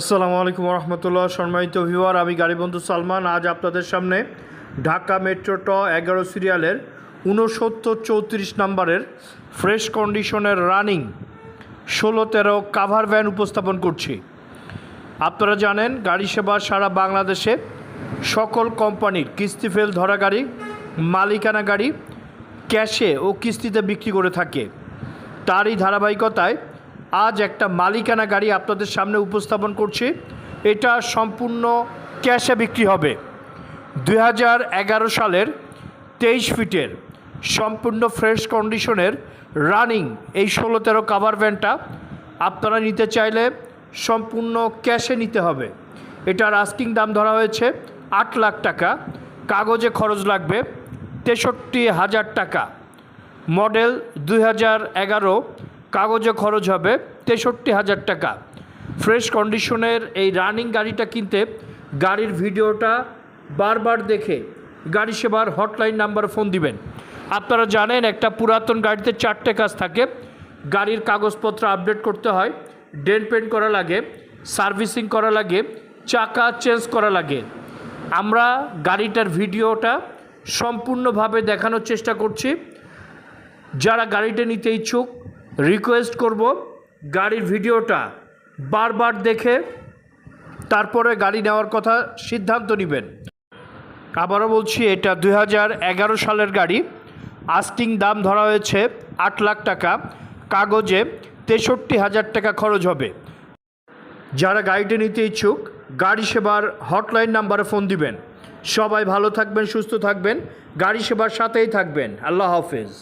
আসসালামু আলাইকুম রহমতুল্লাহ সম্মানিত ভিউয়ার, আমি গাড়ি বন্ধু সালমান। আজ আপনাদের সামনে ঢাকা মেট্রো ট এগারো সিরিয়ালের ঊনসত্তর চৌত্রিশ নম্বরের ফ্রেশ কন্ডিশনের রানিং ষোলো তেরো কাভার ভ্যান উপস্থাপন করছি। আপনারা জানেন, গাড়ি সেবা সারা বাংলাদেশে সকল কোম্পানির কিস্তি ফেল ধরা গাড়ি, মালিকানা গাড়ি ক্যাশে ও কিস্তিতে বিক্রি করে থাকে। তারই ধারাবাহিকতায় আজ একটা মালিকানা গাড়ি আপনাদের সামনে উপস্থাপন করছি। এটা সম্পূর্ণ ক্যাশে বিক্রি হবে। দুই হাজার এগারো সালের তেইশ ফিটের সম্পূর্ণ ফ্রেশ কন্ডিশনের রানিং এই ষোলো তেরো কাভার ভ্যানটা আপনারা নিতে চাইলে সম্পূর্ণ ক্যাশে নিতে হবে। এটার আস্কিং দাম ধরা হয়েছে আট লাখ টাকা। কাগজে খরচ লাগবে তেষট্টি হাজার টাকা। মডেল দুই হাজার এগারো কাগজে খরচ হবে তেষট্টি হাজার টাকা। ফ্রেশ কন্ডিশনের এই রানিং গাড়িটা কিনতে গাড়ির ভিডিওটা বারবার দেখে গাড়ি সেবার হটলাইন নাম্বার ফোন দিবেন। আপনারা জানেন একটা পুরাতন গাড়িতে চারটে কাজ থাকে। গাড়ির কাগজপত্র আপডেট করতে হয় ডেন পেন্ট করা লাগে, সার্ভিসিং করা লাগে, চাকা চেঞ্জ করা লাগে। আমরা গাড়িটার ভিডিওটা সম্পূর্ণভাবে দেখানোর চেষ্টা করছি। যারা গাড়িটা নিতে ইচ্ছুক রিকোয়েস্ট করব গাড়ির ভিডিওটা বারবার দেখে, তারপরে গাড়ি নেওয়ার কথা সিদ্ধান্ত নেবেন। আবারও বলছি, এটা দু হাজার এগারো সালের গাড়ি। আস্টিং দাম ধরা হয়েছে আট লাখ টাকা। কাগজে তেষট্টি হাজার টাকা খরচ হবে। যারা গাড়িটি নিতে ইচ্ছুক, গাড়ি সেবার হটলাইন নাম্বারে ফোন দিবেন। সবাই ভালো থাকবেন, সুস্থ থাকবেন। গাড়ি সেবার সাথেই থাকবেন। আল্লাহ হাফেজ।